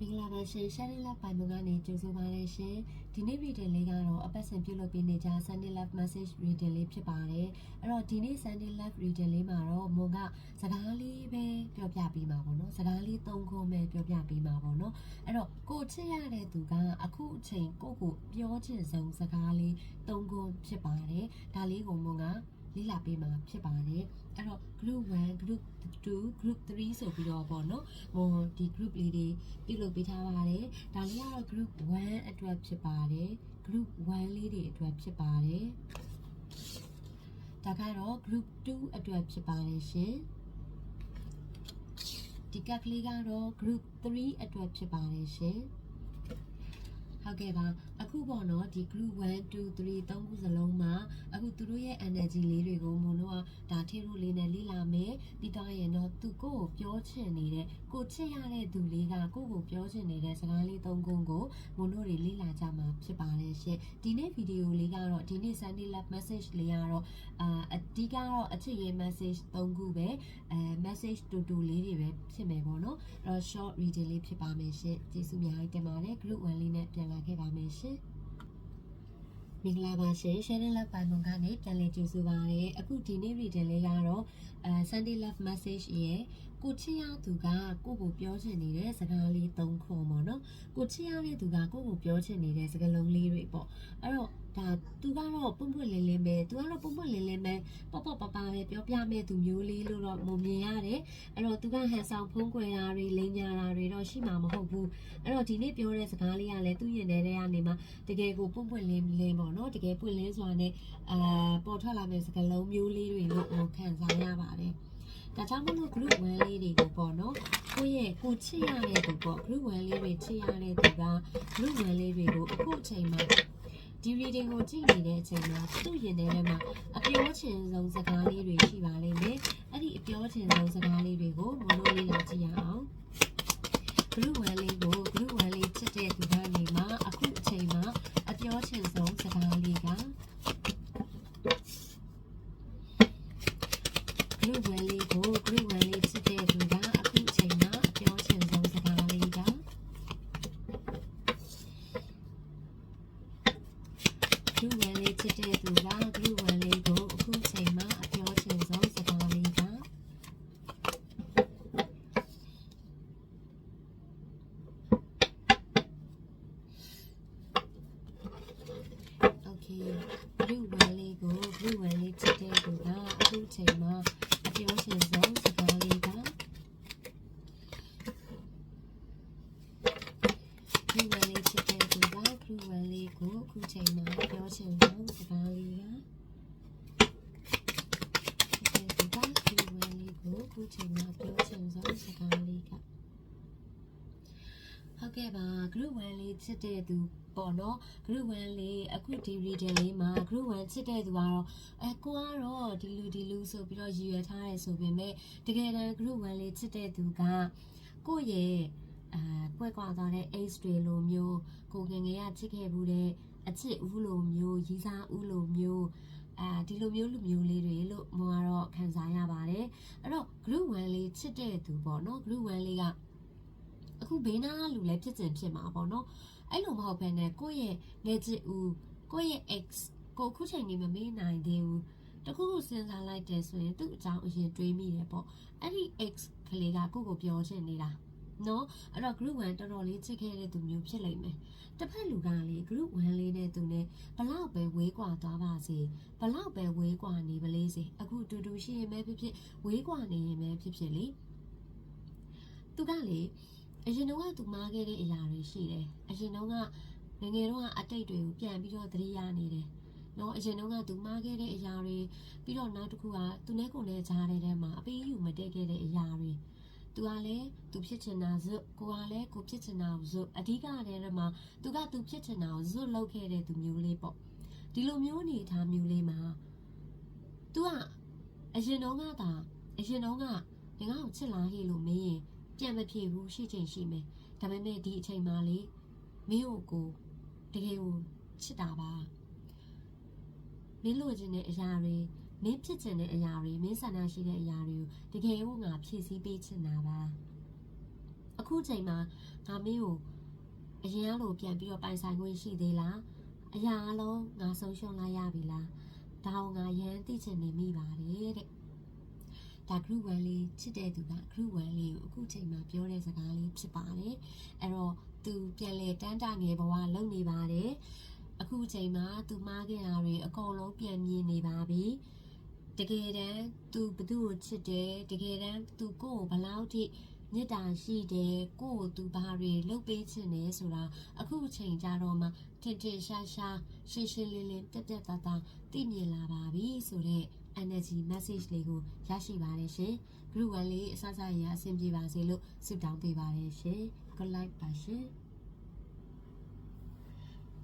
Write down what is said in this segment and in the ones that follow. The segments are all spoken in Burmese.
မင်္ဂလာပါရှင် Sharing Love ပိုင်မုံကနေကြိုဆိုပါရရှင်ဒီနေ့ reading လေးကတော့အပတ်စဉ်ပြုလုပ်ပေးနေကြ Sunday Love Message reading လေးဖြစ်ပါတယ်အဲ့တော့ဒီနေ့ Sunday Love reading လေးမှာတော့မုံကစကားလေးပဲပြောပြပေးမှာပေါ့နော်စကားလေး၃ခုပဲပြောပြပေးမှာပေါ့နော်အဲ့တော့ကိုချစ်ရတဲ့သူကအခုအချိန်ကိုကိုပြောချင်ဆုံးစကားလေး၃ခုဖြစ်ပါတယ်ဒါလေးကိုမုံက လေ့လာပေးမှာဖြစ်ပါတယ်အဲ့တော့ group 1 group 2 group 3ဆိုပြီးတော့ပေါ့နော်ဟိုဒီ group လေးတွေပြုလုပ်ပေးထားပါတယ်ဒါလေးကတော့ group 1အတွက်ဖြစ်ပါတယ် group 1လေးတွေအတွက်ဖြစ်ပါတယ်ဒါကတော့ group 2အတွက်ဖြစ်ပါတယ်ရှင်ဒီကပ်လေးကတော့ group 3အတွက်ဖြစ်ပါတယ်ရှင်ဟုတ်ကဲ့ပါ အခုပေါ့နော်ဒီ group 1 2 3သုံးခုစလုံးမှာအခုသူတို့ရဲ့ energy လေးတွေကိုမုံတို့ကဒါထေရိုလေးနဲ့လိလာမယ်ပြီးတော့ရင်တော့သူကိုယ့်ကိုပြောချင်နေတဲ့ကိုချစ်ရတဲ့သူလေးကကိုယ့်ကိုပြောချင်နေတဲ့စကားလေးသုံးခုကိုမုံတို့တွေလိလာကြမှာဖြစ်ပါတယ်ရှင်ဒီနေ့ဗီဒီယိုလေးကတော့ဒီနေ့ Sunday Love Message လေးကတော့အာအဓိကတော့အချစ်ရေး message သုံးခုပဲအဲ message တူတူလေးတွေပဲဖြစ်မယ်ပေါ့နော်အဲ့တော့ short reading လေးဖြစ်ပါမယ်ရှင်ကျေးဇူးအများကြီးတင်ပါတယ် group 1လေးနဲ့ပြန်လာခဲ့ပါမယ်ရှင် မင်္ဂလာပါရှင် Sharing Love ပိုင်မုံကနေပြန်လည်ကြိုဆိုပါရစေအခုဒီနေ့ reading လေးကတော့အဲ Sunday Love Message ရဲ့ ကိုချစ်ရသူကကိုကိုပြောချင်နေတဲ့စကားလေး၃ခုပေါ့နော်ကိုချစ်ရတဲ့သူကကိုကိုပြောချင်နေတဲ့စကားလုံးလေးတွေပေါ့အဲ့တော့ဒါသူကတော့ပွန့်ပွန့်လင်းလင်းပဲသူကတော့ပွန့်ပွန့်လင်းလင်းပဲပေါ့ပေါ့ပပပဲပြောပြမဲ့သူမျိုးလေးလို့တော့မမြင်ရတယ်အဲ့တော့သူကဟန်ဆောင်ဖုံးကွယ်တာတွေလိန်ညာတာတွေတော့ရှိမှာမဟုတ်ဘူးအဲ့တော့ဒီနေ့ပြောတဲ့စကားလေးကလည်းသူ့ရင်ထဲထဲကနေမှတကယ်ကိုပွန့်ပွန့်လင်းလင်းပေါ့နော်တကယ်ပွင့်လင်းစွာနဲ့အာပေါ်ထွက်လာမဲ့စကားလုံးမျိုးလေးတွေလို့ဟိုခံစားရပါတယ် ဒါကြောင့်မလို့ group 1လေးတွေကိုပေါ့နော်ကိုယ့်ရဲ့ကိုချစ်ရတဲ့သူပေါ့ group 1လေးတွေချစ်ရတဲ့သူက group 1လေးတွေကိုအခုအချိန်မှာဒီ reading ကိုကြည့်နေတဲ့အချိန်မှာသူ့ရင်ထဲထဲမှာအပြောချင်ဆုံးစကားလေးတွေရှိပါလိမ့်မယ်အဲ့ဒီအပြောချင်ဆုံးစကားလေးတွေကိုမလို့လေးလာကြည့်ရအောင် group 1လေးကို group 1လေးချစ်တဲ့သူ လေးကိုအခုချိန်မှာပြောရှင်ဆုံးစကားလေးကဒီက blue ဝမ်းလေးကိုအခုချိန်မှာပြောရှင်ဆုံးစကားလေးကဟုတ်ကဲ့ပါ group 1လေးချစ်တဲ့သူပေါ့နော် group 1လေးအခုဒီ reading လေးမှာ group 1ချစ်တဲ့သူကတော့အဲကိုကတော့ဒီလူဒီလူဆိုပြီးတော့ရည်ရွယ်ထားတယ်ဆိုပေမဲ့တကယ်တမ်း group 1လေးချစ်တဲ့သူကကိုယ့်ရဲ့အာ ကွက်ကွာသွားတဲ့ age တွေလိုမျိုးကိုငယ်ငယ်ကချစ်ခဲ့ဘူးတဲ့အချစ်ဦးလိုမျိုးရီးစားဦးလိုမျိုးအာဒီလိုမျိုးလူမျိုးလေးတွေလို့မကတော့ခံစားရပါတယ်အဲ့တော့ group 1လေးချစ်တဲ့သူပေါ့နော် group 1လေးကအခုဘေးနားလူလည်းဖြစ်စဉ်ဖြစ်မှာပေါ့နော်အဲ့လိုမဟုတ်ဘဲနဲ့ကိုယ့်ရဲ့လက်ချစ်ဦးကိုယ့်ရဲ့ ex ကိုအခုချိန်ကြီးမမေးနိုင်သေးဘူးတခုခုစဉ်းစားလိုက်တယ်ဆိုရင်သူ့အကြောင်းအရင်တွေးမိတယ်ပေါ့အဲ့ဒီ ex ကလေးကကိုယ့်ကိုပြောချင်နေတာ နော်အဲ့တော့ group 1တော်တော်လေးချစ်ခဲ့တဲ့သူမျိုးဖြစ်လိမ့်မယ်တစ်ဖက်လူကလေ group 1လေးနဲ့သူနဲ့ဘလောက်ပဲဝေးကွာသွားပါစေဘလောက်ပဲဝေးကွာနေပလေးစေအခုတူတူရှိရင်ပဲဖြစ်ဖြစ်ဝေးကွာနေရင်ပဲဖြစ်ဖြစ်လေသူကလေအရင်တော့ကသူမားခဲ့တဲ့အရာတွေရှိတယ်အရင်တော့ကငယ်ငယ်တော့ကအတိတ်တွေကိုပြန်ပြီးတော့သတိရနေတယ်နော်အရင်တော့ကသူမားခဲ့တဲ့အရာတွေပြီးတော့နောက်တစ်ခုကသူနဲ့ကိုယ်နဲ့ကြားတဲ့ထဲမှာအပေးယူမတက်ခဲ့တဲ့အရာတွေ သူကလည်းသူဖြစ်ချင်တာဇွတ်ကိုကလည်းကိုဖြစ်ချင်တာဇွတ်အဓိကတဲ့ထဲမှာသူကသူဖြစ်ချင်တာကိုဇွတ်လုပ်ခဲ့တဲ့သူမျိုးလေးပေါ့ဒီလိုမျိုးအနေအထားမျိုးလေးမှာသူကအရင်တော့ကသာအရင်တော့ကငါ့ကိုချစ်လားဟေ့လို့မင်းရင်ပြန်မပြေဘူးရှိချင်ရှိမယ်ဒါပေမဲ့ဒီအချိန်မှလေမင်းကိုကိုတကယ်ကိုချစ်တာပါမင်းလိုချင်တဲ့အရာတွေ မင်းဖြစ်ချင်တဲ့အရာတွေမင်းဆန္ဒရှိတဲ့အရာတွေကိုတကယ်ကိုငါဖြည့်ဆည်းပေးချင်တာပါအခုအခုချိန်မှာငါမင်းကိုအရင်ကလိုပြန်ပြီးတော့ပိုင်ဆိုင်ခွင့်ရှိသေးလားအရာအလုံးငါဆုံးရှုံးလိုက်ရပြီလားဒါကိုငါရမ်းသိချင်နေမိပါတယ်တဲ့ဒါ group 1လေးချစ်တဲ့သူက group 1လေးကိုအခုချိန်မှာပြောတဲ့စကားလေးဖြစ်ပါတယ်အဲ့တော့သူပြန်လေတန်းတငယ်ဘဝလုံနေပါတယ်အခုချိန်မှာသူမှားခဲ့တာတွေအကုန်လုံးပြန်မြင်နေပါပြီ တကယ်တမ်းသူဘသူ့ကိုချစ်တယ်တကယ်တမ်းသူကိုယ့်ကိုဘယ်လောက်ထိမေတ္တာရှိတယ်ကိုယ့်ကိုသူဘာတွေလုပ်ပေးချင်တယ်ဆိုတာအခုချိန်ကြတော့မှထင်ထင်ရှားရှားရှင်းရှင်းလင်းလင်းပြတ်ပြတ်သားသားသိမြင်လာပါပြီဆိုတော့ energy message လေးကိုရရှိပါတယ်ရှင် group 1လေးအစစရအဆင်ပြေပါစေလို့ဆုတောင်းပေးပါတယ်ရှင် good night ပါရှင်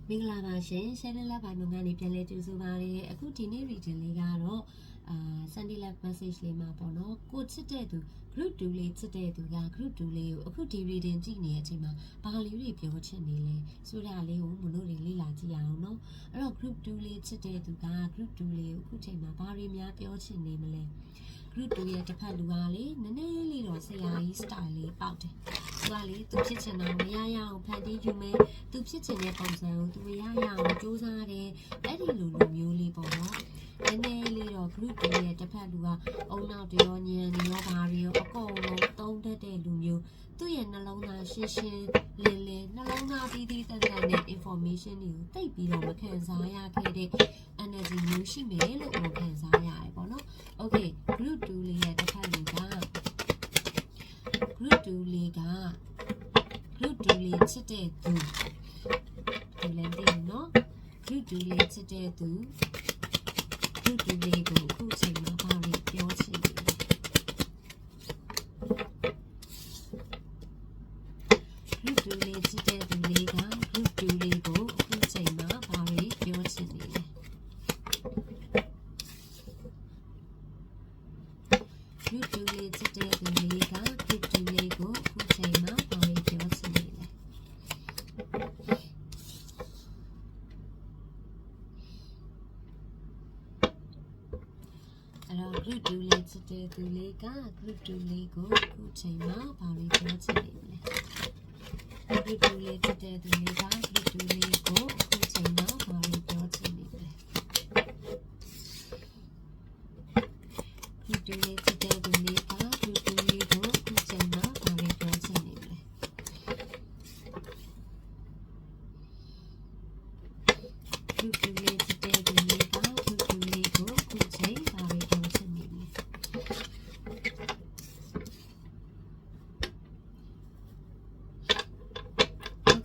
မင်္ဂလာပါရှင် share love ပိုင်းမှာနေပြန်လဲကြိုဆိုပါရစေအခုဒီနေ့ reading လေးကတော့ အာ Sunday love message လေးမှာပေါ့နော်ကိုချစ်တဲ့သူ group 2လေးချစ်တဲ့သူက group 2လေးကိုအခုဒီ reading ကြည့်နေတဲ့အချိန်မှာဘာလေးတွေပြောချင်နေလဲဆိုတာလေးကိုမလို့တွေလေ့လာကြည့်ရအောင်နော်အဲ့တော့ group 2လေးချစ်တဲ့သူက group 2လေးကိုအခုချိန်မှာဘာတွေများပြောချင်နေမလဲ group 2ရဲ့တစ်ဖက်လူကလေနည်းနည်းလေးတော့ဆရာကြီး style လေးပေါက်တယ်သူကလေသူဖြစ်ချင်တာမရရအောင်ဖန်တီးယူမယ်သူဖြစ်ချင်တဲ့ပုံစံကိုသူမရရအောင်စူးစမ်းတယ်အဲ့ဒီလိုလိုမျိုးလေးပေါ့နော် နည်းနည်းလေးတော့ group 2ရဲ့တစ်ဖက်လူကအုံနောက်တွေရောညံတွေရောဘာတွေရောအကုန်လုံးသုံးတတ်တဲ့လူမျိုးသူ့ရဲ့နှလုံးသားရှင်းရှင်းလင်းလင်းနှလုံးသားတည်တည်တတ်တတ်တဲ့ information တွေကိုတိတ်ပြီးတော့မခံစားရခဲ့တဲ့ energy မျိုးရှိမယ်လို့မခံစားရတယ်ပေါ့နော် okay group 2လေးရဲ့တစ်ဖက်လူက group 2လေးက group 2လေးချစ်တဲ့သူဒီလည်းသိရနော် group 2လေးချစ်တဲ့သူ group 2လေးကိုအခုချိန်မှာဘာလို့ပြောချင်လဲ group 2လေးချစ်တဲ့သူလေးက group group 2လေးချစ်တဲ့သူလေးက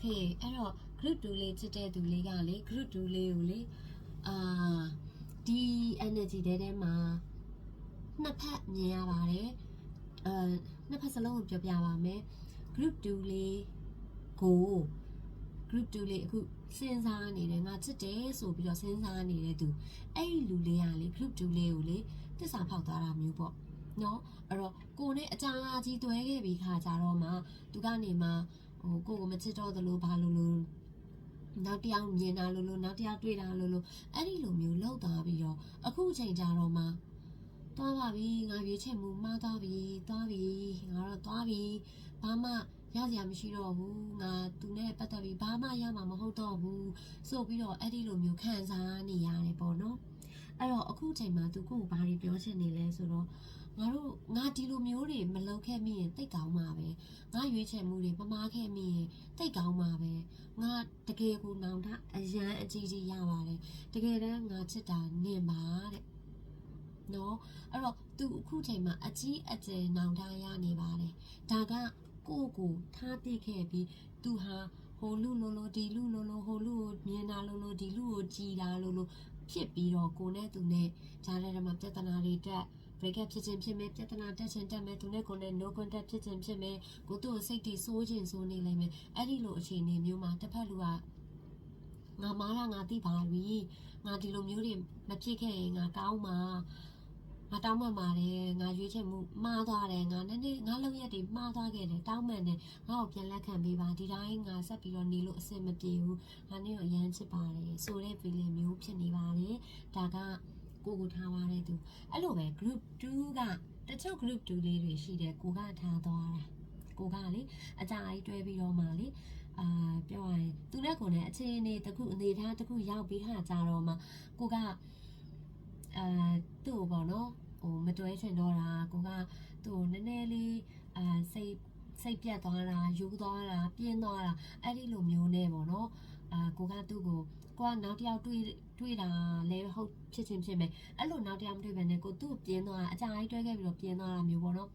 Okay အဲ့တော့ group 2လေးချစ်တဲ့သူလေးကလေ group 2လေးကိုလေအာဒီ energy တဲထဲမှာနှစ်ဖက်မြင်ရပါတယ်အဲနှစ်ဖက်စလုံးကိုပြောပြပါမယ် group 2လေးကို group 2လေးအခုစဉ်းစားနေတယ်ငါချစ်တယ်ဆိုပြီးတော့စဉ်းစားနေတဲ့သူအဲ့ဒီလူလေးကလေ group 2လေးကိုလေတစ္ဆာဖောက်သွားတာမျိုးပေါ့နော်အဲ့တော့ကိုနဲ့အကြာကြီးတွဲခဲ့ပြီးခါကြတော့မှသူကနေမှ ဟိုကိုကိုမချစ်တော့သလိုဘာလို့လို့နောက်တစ်ယောက်မြင်တာလို့လို့နောက်တစ်ယောက်တွေ့တာလို့လို့အဲ့ဒီလိုမျိုးလောက်သွားပြီးတော့အခုအချိန်ကြတော့မှသွားပါပြီငါရွေးချယ်မှုမှားသွားပြီသွားပြီငါတော့သွားပြီဘာမှရစရာမရှိတော့ဘူးငါသူနဲ့ပတ်သက်ပြီးဘာမှရမှာမဟုတ်တော့ဘူးဆိုပြီးတော့အဲ့ဒီလိုမျိုးခံစားနေရတယ်ပေါ့နော်အဲ့တော့အခုအချိန်မှာသူကိုကိုဘာတွေပြောချင်နေလဲဆိုတော့ ငါတို့ငါဒီလိုမျိုးတွေမလုပ်ခဲ့မိရင်တိတ်ကောင်းမှာပဲငါရွေးချယ်မှုတွေမမားခဲ့မိရင်တိတ်ကောင်းပါပဲငါတကယ်ကိုနောင်တအရန်အကြီးကြီးရပါတယ်တကယ်တမ်းငါချစ်တာနင်ပါတဲ့နော်အဲ့တော့သူအခုချိန်မှာအကြီးအကျယ်နောင်တရနေပါတယ်ဒါကကိုယ့်ကိုထားသိခဲ့ပြီးသူဟာဟိုလူလိုလိုဒီလူလိုလိုဟိုလူကိုမြင်တာလိုလိုဒီလူကိုကြည်တာလိုလိုဖြစ်ပြီးတော့ကိုနဲ့သူနဲ့ဂျားထဲမှာပြဿနာတွေတက် break up ဖြစ်ခြင်းဖြစ်မယ်ပြဿနာတက်ခြင်းတက်မယ်သူနဲ့ကိုယ်နဲ့ no contact ဖြစ်ခြင်းဖြစ်မယ်ကိုသူ့ကိုစိတ်တွေစိုးခြင်းစိုးနေလိမ့်မယ်အဲ့ဒီလိုအခြေအနေမျိုးမှာတစ်ဖက်လူကငါမားတာငါသိပါပြီငါဒီလိုမျိုးတွေမဖြစ်ခဲ့ရင်ငါကောင်းမှာငါတောင်းပန်ပါတယ်ငါရွေးချယ်မှုမှားသွားတယ်ငါနည်းနည်းငါလုပ်ရက်တွေမှားသွားခဲ့တယ်တောင်းပန်တယ်ငါ့ကိုပြန်လက်ခံပေးပါဒီတိုင်းငါဆက်ပြီးတော့နေလို့အဆင်မပြေဘူးငါနဲ့ကိုအရန်ချစ်ပါတယ်ဆိုတဲ့ feeling မျိုးဖြစ်နေပါတယ်ဒါက ကိုကိုထားပါတဲ့သူအဲ့လိုပဲ group 2ကတချို့ group 2လေးတွေရှိတယ်ကိုကထားသွားတာကိုကလေအကြအိုက်တွဲပြီးတော့မှလေအာပြောရရင်သူနဲ့ကိုယ်နဲ့အခြေအနေတစ်ခုအနေထားတစ်ခုရောက်ပြီးဟာကြတော့မှကိုကအာသူ့ကိုပေါ့နော်ဟိုမတွဲချင်တော့တာကိုကသူ့ကိုနည်းနည်းလေးအာစိတ်စိတ်ပြတ်သွားတာယူသွားတာပြင်းသွားတာအဲ့ဒီလိုမျိုးနဲ့ပေါ့နော်အာကိုကသူ့ကို ကိုကနောက်တစ်ယောက်တွေ့တွေ့တာလည်းဟုတ်ဖြစ်ချင်းဖြစ်မယ်အဲ့လိုနောက်တစ်ယောက်မတွေ့ဘဲနဲ့ကိုသူ့ကိုပြင်းသွားတာအကြိုက်တွဲခဲ့ပြီးတော့ပြင်းသွားတာမျိုးပေါ့နော်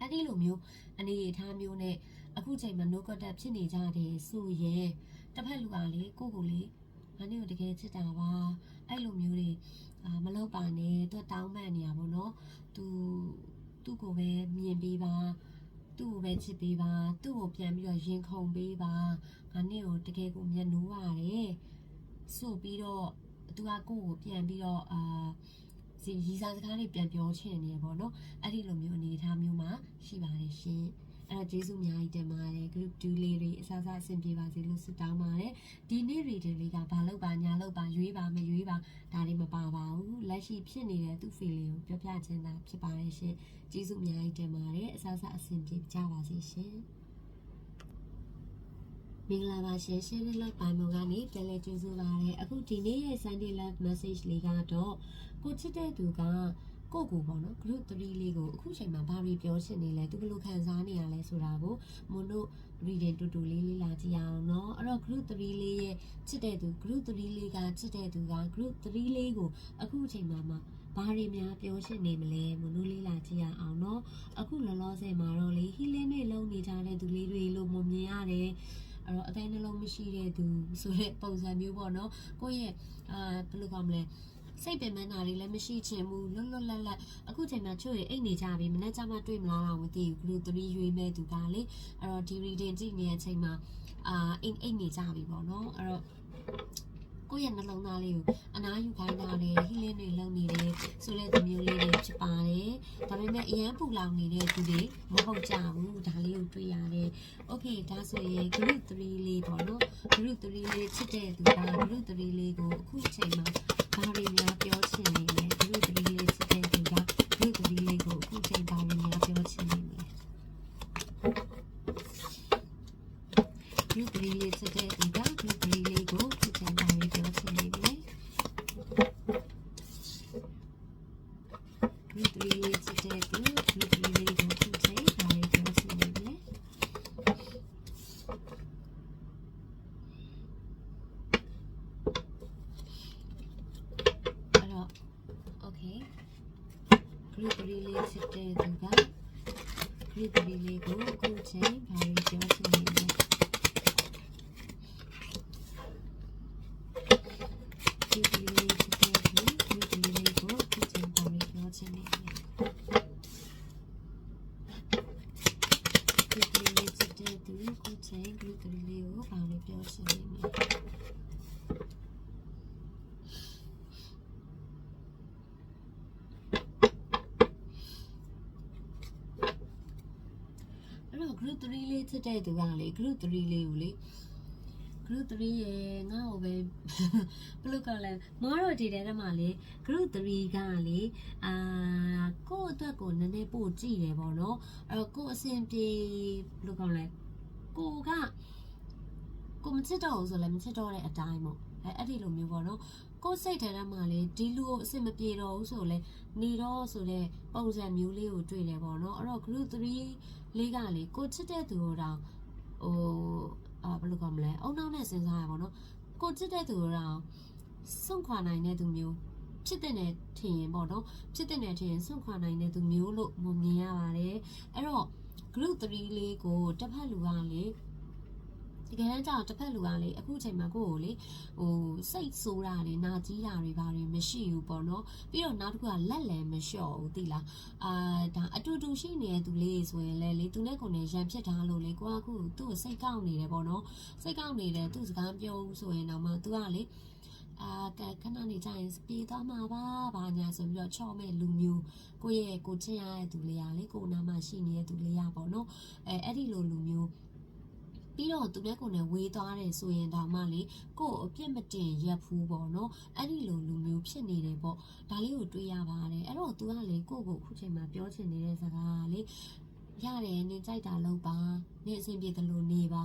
အဲ့ဒီလိုမျိုးအနေအထားမျိုးနဲ့အခုချိန်မှာ no contact ဖြစ်နေကြတယ်ဆိုရင်တစ်ဖက်လူကလေကိုကိုလေငါနေ့ကိုတကယ်ချစ်တာပါအဲ့လိုမျိုးတွေအာမလုပ်ပါနဲ့သူတောင်းပန်နေတာပေါ့နော်သူသူ့ကိုပဲမြင်ပေးပါ သူ့ကိုပဲချစ်ပေးပါသူ့ကိုပြန်ပြီးတော့ရင်ခုန်ပေးပါငါနေ့ကိုတကယ်ကိုမျက်နှိုးပါတယ်ဆိုပြီးတော့သူကကိုယ့်ကိုပြန်ပြီးတော့အာစီရီစာစကားလေးပြန်ပြောချင်နေပေါ့နော်အဲ့ဒီလိုမျိုးအနေအထားမျိုးမှာရှိပါတယ်ရှင် အဲ့တော့ကျေးဇူးအများကြီးတင်ပါတယ် group 2လေးတွေအစားအစာအဆင်ပြေပါစေလို့ဆုတောင်းပါတယ်ဒီနေ့ reading လေးကဘာလို့ပါညာလို့ပါရွေးပါမရွေးပါဒါတွေမပါပါဘူးလက်ရှိဖြစ်နေတဲ့သူ့ feeling ကိုပြောပြချင်တာဖြစ်ပါတယ်ရှင်ကျေးဇူးအများကြီးတင်ပါတယ်အစားအစာအဆင်ပြေကြပါစေရှင်မင်္ဂလာပါရှင်ရှင်းလေးလောက်ပိုင်းမကနေပြန်လည်ကြိုဆိုပါရစေအခုဒီနေ့ရဲ့ Sunday Love Message လေးကတော့ကိုချစ်တဲ့သူက ကိုကိုပေါ့နော် group 3လေးကိုအခုချိန်မှာဘာတွေပြောချင်နေလဲသူဘယ်လိုခံစားနေရလဲဆိုတာကိုမွန်တို့ reading တူတူလေးလေးလာကြည့်အောင်เนาะအဲ့တော့ group 3လေးရဲ့ချစ်တဲ့သူ group 3လေးကချစ်တဲ့သူက group 3လေးကိုအခုချိန်မှာမှာဘာတွေများပြောရှင်းနေမလဲမလို့လေးလာကြည့်ရအောင်เนาะအခုလောလောဆယ်မှာတော့လေ healing တွေလုပ်နေကြတဲ့သူလေးတွေလို့မမြင်ရတယ်အဲ့တော့အတိုင်းနှလုံးမရှိတဲ့သူဆိုတဲ့ပုံစံမျိုးပေါ့နော်ကိုယ့်ရဲ့အာဘယ်လိုကောင်းမလဲ စိတ်ပင်ပန်းတာတွေလည်းမရှိချင်ဘူးလွတ်လွတ်လပ်လပ်အခုချိန်မှာချို့ရအိတ်နေကြပြီမနေ့ကမှတွေ့မလားတော့မသိဘူးဂလူ3ရွေးမဲ့သူကလေအဲ့တော့ဒီ reading ကြည့်နေတဲ့အချိန်မှာအာအိတ်အိတ်နေကြပြီပေါ့နော်အဲ့တော့ကိုယ့်ရဲ့နှလုံးသားလေးကိုအနားယူခိုင်းတာလေ healing တွေလုပ်နေတယ်ဆိုတဲ့သူမျိုးလေးတွေဖြစ်ပါတယ်ဒါပေမဲ့အရန်ပူလောင်နေတဲ့သူတွေမဟုတ်ကြဘူးဒါလေးကိုတွေ့ရတယ် okay ဒါဆိုရင် group 3လေးပေါ့နော် group 3လေးချစ်တဲ့သူက group 3လေးကိုအခုချိန်မှာ ဘာတွေများပြောချင်နေလဲ group 3လေးချစ်တဲ့သူက group 3လေးကိုအခုချိန်ဘာတွေများပြောချင်နေလဲ group 3လေးချစ်တဲ့သူက group 3လေးကိုအခုချိန်ဘာတွေပြောချင်နေလဲ group 3လေးချစ်တဲ့သူ group 3လေးကိုအခုချိန်ဘာတွေပြောချင်နေလဲ အဲ့တော့ okay group 3လေးစစ်တဲ့သူက group 3လေးကိုအခုချိန်ဘာလို့ပြောချင်နေလဲ group 3လေးစစ်တဲ့သူ group 3လေးကိုအခုချိန်ဘာလို့ပြောချင်နေလဲ group 3လေးစစ်တဲ့သူအခုချိန် group 3လေးကိုဘာလို့ပြောချင်နေလဲ အဲ့တော့ group 3လေးချ စ်တဲ့သူကလေ group 3လေးကိုလေ group 3ရေငါ့ကိုပဲဘယ်လိုကောလဲမတော်ဒီထဲမှာလေ group 3ကလေအာကိုယ့်အတွက်ကိုနည်းနည်းပို့ကြည့်တယ်ပေါ့နော်အဲ့တော့ကိုယ့်အဆင်ပြေဘယ်လိုကောလဲကိုကကိုမချစ်တော့ဘူးဆိုလည်းမချစ်တော့တဲ့အတိုင်းပေါ့အဲအဲ့ဒီလိုမျိုးပေါ့နော်ကိုယ်စိတ်ထဲထဲမှာလေဒီလူကိုအဆင်မပြေတော့ဘူးဆိုလဲနေတော့ဆိုတဲ့ပုံစံမျိုးလေးကိုတွေ့တယ်ပေါ့နော်အဲ့တော့ group 3 လေးကလေကိုချစ်တဲ့သူကိုတော့ဟိုအာဘယ်လိုကောမလဲအုံနောက်နဲ့စဉ်းစားရပါတော့ကိုချစ်တဲ့သူကိုတော့စွန့်ခွာနိုင်တဲ့သူမျိုးဖြစ်တဲ့နဲ့ထင်ရင်ပေါ့နော်ဖြစ်တဲ့နဲ့ထင်ရင်စွန့်ခွာနိုင်တဲ့သူမျိုးလို့မမြင်ရပါတယ်အဲ့တော့ group 3လေးကိုတစ်ဖက်လူကလေတ ကယ်တမ်းကျတော့တစ်ဖက်လူကလေအခုချိန်မှာကိုယ့်ကိုလေဟိုစိတ်ဆိုးတာတွေနာကြီးတာတွေဘာတွေမရှိဘူးပေါ့နော်ပြီးတော့နောက်တစ်ခုကလက်လည်းမလျှော့ဘူးသိလားအာဒါအတူတူရှိနေတဲ့သူလေးဆိုရင်လည်းလေသူနဲ့ကိုယ်နဲ့ရံဖြစ်ထားလို့လေကိုကအခုသူ့ကိုစိတ်ကောက်နေတယ်ပေါ့နော်စိတ်ကောက်နေတယ်သူ့စကားပြောဦးဆိုရင်တော့မှသူကလေအာကဲခဏနေကြရင်ပြေးသွားမှာပါဘာညာဆိုပြီးတော့ချော့မဲ့လူမျိုးကိုယ့်ရဲ့ကိုချင်းရတဲ့သူလေးကလေကိုယ်နာမှာရှိနေတဲ့သူလေးရပေါ့နော်အဲအဲ့ဒီလိုလူမျိုး ပြီးတော့သူနဲ့ကိုယ်နဲ့ဝေးသွားတယ်ဆိုရင်တော့မှလေကိုယ့်အပြစ်မတင်ရက်ဖူးပေါ့နော်အဲ့ဒီလိုလူမျိုးဖြစ်နေတယ်ပေါ့ဒါလေးကိုတွေးရပါတယ်အဲ့တော့သူကလေကိုယ့်ကိုအခုချိန်မှာပြောချင်နေတဲ့စကားကလေရတယ်နင်ကြိုက်တာလုပ်ပါနင်အဆင်ပြေတယ်လို့နေပါ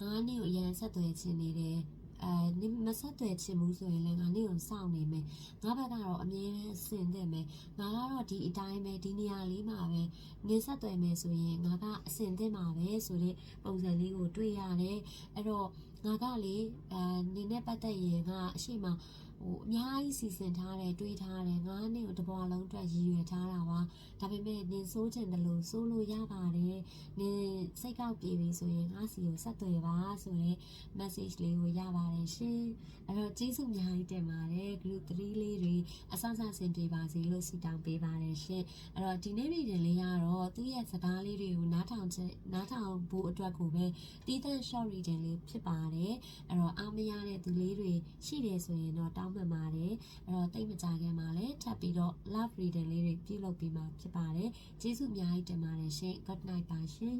ငါနင့်ကိုအရင်ဆက်သွယ်ချင်နေတယ် အဲနင်မဆက်သွယ်ချင်ဘူးဆိုရင်လည်းငါနင့်ကိုစောင့်နေမယ်ငါဘက်ကတော့အမြဲတမ်းအဆင်သင့်မယ်ငါကတော့ဒီအတိုင်းပဲဒီနေရာလေးမှာပဲနင်ဆက်သွယ်မယ်ဆိုရင်ငါကအဆင်သင့်ပါပဲဆိုတဲ့ပုံစံလေးကိုတွေ့ရတယ်အဲ့တော့ငါကလေအဲနင်နဲ့ပတ်သက်ရင်ငါအရှိမ ဟိုအများကြီးစီစဉ်ထားတယ်တွေးထားတယ်ငါနဲ့ကိုတစ်ဘွားလုံးအတွက်ရည်ရွယ်ထားတာပါဒါပေမဲ့နင်စိုးချင်တယ်လို့စိုးလို့ရပါတယ်နင်စိတ်ကောက်ပြေပြီဆိုရင်ငါစီကိုဆက်သွယ်ပါဆိုရင် message လေးကိုရပါတယ်ရှင်အဲ့တော့ကျေးဇူးအများကြီးတင်ပါတယ် group 3လေးတွေအဆဆဆင်ပြေပါစေလို့ဆုတောင်းပေးပါတယ်ရှင်အဲ့တော့ဒီနေ့ reading လေးကတော့သူ့ရဲ့စကားလေးတွေကိုနားထောင်ချက်နားထောင်ဖို့အတွက်ကိုပဲတီးသန့် short reading လေးဖြစ်ပါတယ်အဲ့တော့အားမရတဲ့သူလေးတွေရှိတယ်ဆိုရင်တော့တောင်းပန်ပါတယ်အဲ့တော့တိတ်မကြခင်မှာလည်းထပ်ပြီးတော့ love reading လေးတွေပြုလုပ်ပြီးမှဖြစ်ပါတယ်ကျေးဇူးအများကြီးတင်ပါတယ်ရှင် good night ပါရှင်